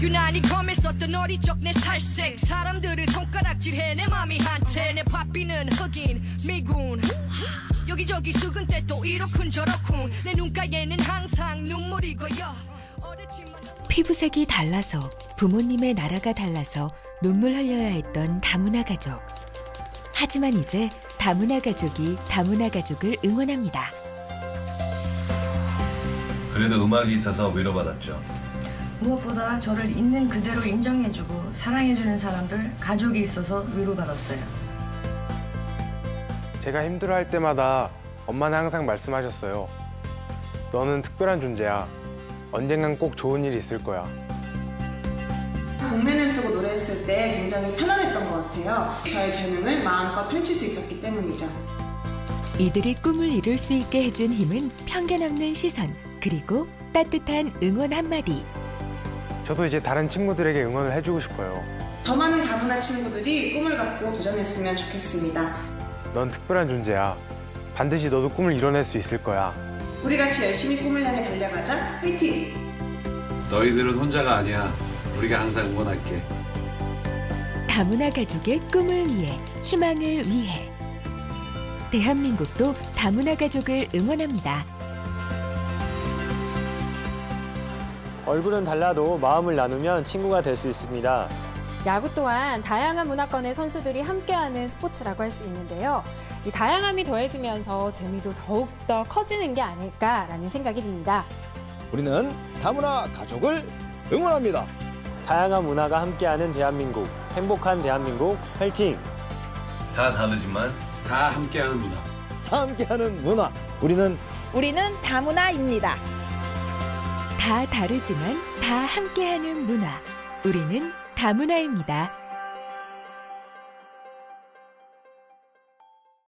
유난히 검했었던 어릴 적내 살색 사람들은 손가락질해 내 맘이 한테 내 바삐는 흑인 미군 여기저기 숙은 때 또 이렇군 저렇군 내 눈가에는 항상 눈물이 고여 피부색이 달라서 부모님의 나라가 달라서 눈물 흘려야 했던 다문화 가족. 하지만 이제 다문화 가족이 다문화 가족을 응원합니다. 그래도 음악이 있어서 위로받았죠. 무엇보다 저를 있는 그대로 인정해주고 사랑해주는 사람들, 가족이 있어서 위로받았어요. 제가 힘들어할 때마다 엄마는 항상 말씀하셨어요. 너는 특별한 존재야. 언젠간 꼭 좋은 일이 있을 거야. 복면을 쓰고 노래했을 때 굉장히 편안했던 것 같아요. 저의 재능을 마음껏 펼칠 수 있었기 때문이죠. 이들이 꿈을 이룰 수 있게 해준 힘은 편견 없는 시선, 그리고 따뜻한 응원 한마디. 저도 이제 다른 친구들에게 응원을 해주고 싶어요. 더 많은 다문화 친구들이 꿈을 갖고 도전했으면 좋겠습니다. 넌 특별한 존재야. 반드시 너도 꿈을 이뤄낼 수 있을 거야. 우리 같이 열심히 꿈을 향해 달려가자. 화이팅! 너희들은 혼자가 아니야. 우리가 항상 응원할게. 다문화 가족의 꿈을 위해, 희망을 위해. 대한민국도 다문화 가족을 응원합니다. 얼굴은 달라도 마음을 나누면 친구가 될 수 있습니다. 야구 또한 다양한 문화권의 선수들이 함께하는 스포츠라고 할 수 있는데요. 이 다양함이 더해지면서 재미도 더욱더 커지는 게 아닐까라는 생각이 듭니다. 우리는 다문화 가족을 응원합니다. 다양한 문화가 함께하는 대한민국, 행복한 대한민국, 화이팅! 다 다르지만 다 함께하는 문화. 다 함께하는 문화. 우리는 우리는 다문화입니다. 다 다르지만 다 함께하는 문화. 우리는 다문화입니다.